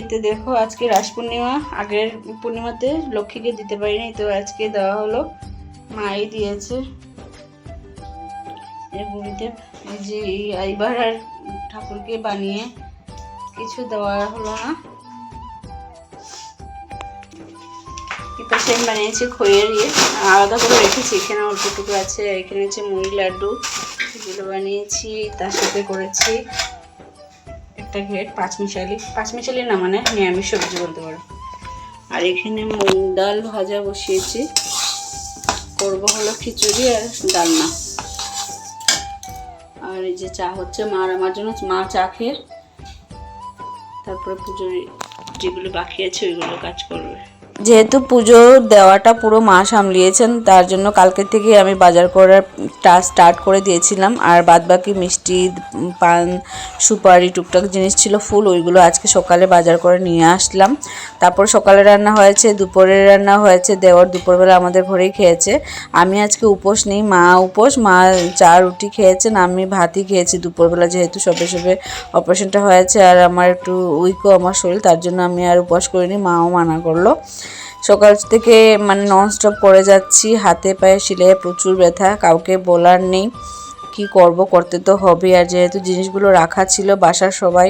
রাধে সবাইকে তো দেখো আজকে রাস পূর্ণিমা, আগের পূর্ণিমাতে লক্ষ্মীকে দিতে পারিনি, তো আজকে দেওয়া হলো। মাই দিয়েছে। বুড়িতে যে এই- এইবার আর ঠাকুরকে বানিয়ে কিছু দেওয়া হলো না। বানিয়েছি খইয়ের ইয়ে। আলাদা করে রেখেছি, এখানে অল্পটুকু আছে, এখানে হচ্ছে মুড়ি, লাড্ডু এগুলো বানিয়েছি, তার সাথে করেছি। একটা ঘেট পাঁচমিশালি পাঁচমিশালি না মানে নিরামিষ সবজি বলতে পারো। আর এখানে মুগ ডাল ভাজা বসিয়েছি। করব হলো খিচুড়ি আর ডালনা। আর এই যে চা হচ্ছে মার, আমার জন্য মা চা খেয়ে তারপরে পুজোর যেগুলো বাকি আছে, ওইগুলো কাজ করবে। যেহেতু পুজো দেওয়াটা পুরো মা সামলিয়েছেন, তার জন্য কালকে থেকে আমি বাজার করার স্টার্ট করে দিয়েছিলাম। আর বাদবাকি মিষ্টি, পান, সুপারি, টুকটাক জিনিস ছিল, ফুল, ওইগুলো আজকে সকালে বাজার করে নিয়ে আসলাম। তারপর সকালে রান্না হয়েছে দুপুরে রান্না হয়েছে, দেওয়ার দুপুরবেলা আমাদের ঘরেই খেয়েছে। আমি আজকে উপোস নেই, মা উপোস, মা চা, রুটি খেয়েছেন, আমি ভাতই খেয়েছি দুপুরবেলা যেহেতু সবে সবে অপারেশনটা হয়েছে। আর আমার একটু উইকও আমার শরীর, তার জন্য আমি আর উপোস করিনি, মাও মানা করল। সকাল থেকে মানে ননস্টপ করে যাচ্ছি, হাতে পায়ে শিলে প্রচুর ব্যথা, কাউকে বলার নেই, কি করব, করতে তো হবে আর যেহেতু জিনিসগুলো রাখা ছিল বাসার সবাই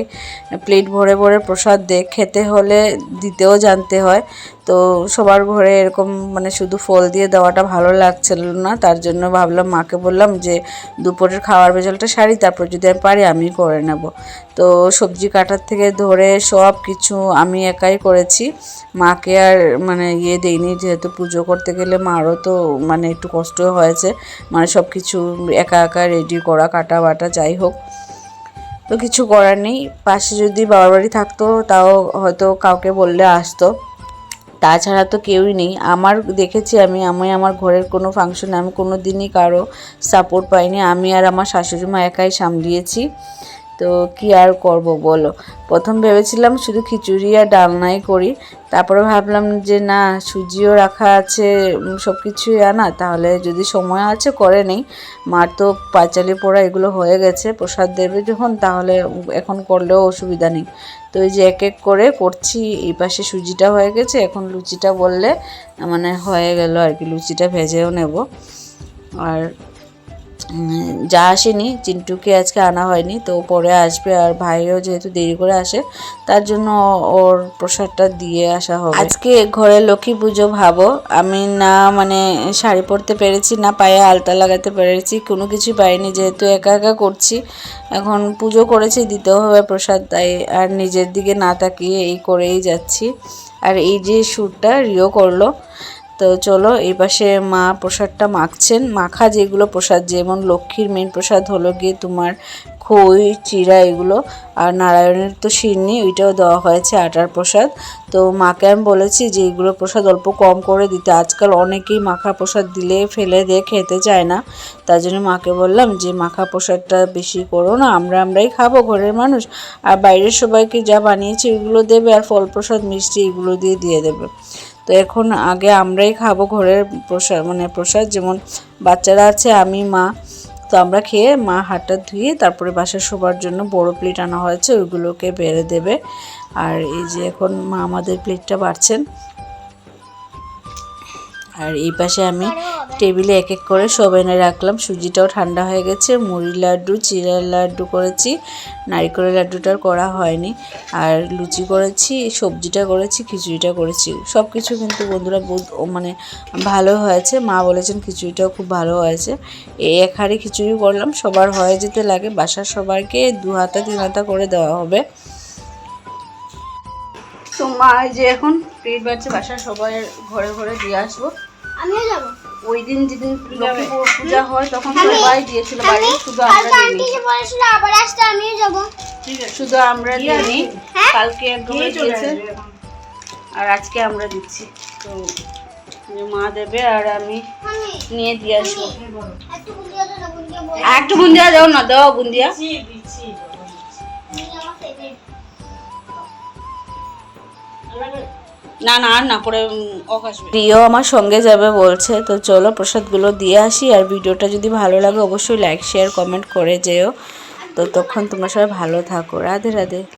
প্লেট ভরে ভরে প্রসাদ দে, খেতে হলে দিতেও জানতে হয়। তো সবার ঘরে এরকম মানে শুধু ফল দিয়ে দেওয়াটা ভালো লাগছিল না, তার জন্য ভাবলাম মাকে বললাম যে দুপুরের খাওয়ার ভেজালটা সারি, তারপর যদি আমি পারি আমি করে নেব। তো সবজি কাটার থেকে ধরে সব কিছু আমি একাই করেছি। মাকে আর মানে ইয়ে দেইনি, যেহেতু পুজো করতে গেলে মারও তো মানে একটু কষ্ট হয়েছে মানে সব কিছু একা একা রেডি করা, কাটা বাটা যাই হোক। তো কিছু করার নেই, পাশে যদি বাবার বাড়ি থাকতো, তাও হয়তো কাউকে বললে আসতো। তাছাড়া তো কেউই নেই। আমার দেখেছি আমি আমি আমার ঘরের কোনো ফাংশনে আমি কোনো দিনই কারও সাপোর্ট পাইনি। আমি আর আমার শাশুড়ি মা একাই সামলিয়েছি। তো কি আর করব বলো? প্রথম ভেবেছিলাম শুধু খিচুড়ি আর ডালনাই করি, তারপরে ভাবলাম যে না, সুজিও রাখা আছে সব কিছুই আনা, তাহলে যদি সময় আছে করে নেই। মার তো পাঁচালি পোড়া এগুলো হয়ে গেছে, প্রসাদ দেবে যখন, তাহলে এখন করলেও অসুবিধা নেই। তো এই যে এক এক করে করছি, এই পাশে সুজিটা হয়ে গেছে, এখন লুচিটা বললে মানে হয়ে গেল আর কি, লুচিটা ভেজেও নেব। আর যা আসেনি, চিন্টুকে আজকে আনা হয়নি, তো পরে আসবে আর ভাইও যেহেতু দেরি করে আসে, তার জন্য ওর প্রসাদটা দিয়ে আসা হবে। আজকে ঘরে লক্ষ্মী পুজো ভাবো, আমি না মানে শাড়ি পরতে পেরেছি, না পায়ে আলতা লাগাতে পেরেছি, কোনো কিছু পাইনি, যেহেতু একা একা করছি, এখন পুজো করেছি, দিতেও হবে প্রসাদ, তাই আর নিজের দিকে না তাকিয়ে এই করেই যাচ্ছি। আর এই যে শ্যুটটা রিও করল তো চলো এই পাশে মা প্রসাদটা মাখছেন। মাখা যেগুলো প্রসাদ, যেমন লক্ষ্মীর মেন প্রসাদ হলো গিয়ে তোমার খই চিরা এগুলো, আর নারায়ণের তো সিন্নি, ওইটাও দেওয়া হয়েছে আটার প্রসাদ। তো মাকে আমি বলেছি যে এইগুলো প্রসাদ অল্প কম করে দিতে। আজকাল অনেকেই মাখা প্রসাদ দিলে ফেলে দিয়ে খেতে চায় না। তার জন্য মাকে বললাম যে, মাখা প্রসাদটা বেশি করো না, আমরা আমরাই খাব ঘরের মানুষ। আর বাইরের সবাইকে যা বানিয়েছে ওইগুলো দেবে, আর ফল প্রসাদ, মিষ্টি এগুলো দিয়ে দিয়ে দেবে। তো এখন আগে আমরাই খাব ঘরের প্রসাদ মানে প্রসাদ। যেমন বাচ্চারা আছে, আমি, মা। তো আমরা খেয়ে মা হাতটা ধুয়ে তারপরে বাসার শোবার জন্য বড় প্লেট আনা হয়েছে, ওইগুলোকে বেড়ে দেবে। আর এই যে এখন মা আমাদের প্লেটটা বাড়ছেন। আর এই পাশে আমি টেবিলে এক এক করে সব এনে রাখলাম। সুজিটাও ঠান্ডা হয়ে গেছে, মুড়ি লাড্ডু চিড়ার লাড্ডু করেছি, নারিকেলের লাড্ডুটার করা হয়নি। আর লুচি করেছি, সবজিটা করেছি, খিচুড়িটা করেছি। সব কিছু কিন্তু বন্ধুরা মানে ভালো হয়েছে। মা বলেছেন খিচুড়িটাও খুব ভালো হয়েছে। এই এক হাঁড়ি খিচুড়ি করলাম, সবার হয়ে যেতে লাগে, বাসার সবাইকে দু হাতা, তিন হাতা করে দেওয়া হবে। তো মা যে এখন পেট বাড়ছে, বাসার সবাই ঘরে ঘরে দিয়ে আসব। আমিও যাব। ওই দিন যেদিন লক্ষ্মী পূজা হয় তখন সবাই দিয়েছিল বাড়ি শুধু আমরা আন্টি যে বলেছিল আবার আসতে আমিও যাব। শুধু আমরা দিইনি কালকে একদম দিয়েছে আর আজকে আমরা দিচ্ছি। তো মা দেবে আর আমি নিয়ে দিয়ে আসব। আর একটু বুন্দিয়া দাও না দাও বুন্দিয়া না না, আর না, পরে অফ প্রিয় আমার সঙ্গে যাবে বলছে, তো চলো প্রসাদগুলো দিয়ে আসি, আর ভিডিওটা যদি ভালো লাগে অবশ্যই লাইক শেয়ার কমেন্ট করে যেও। তো তখন তোমরা সবাই ভালো থাকো। রাধে রাধে।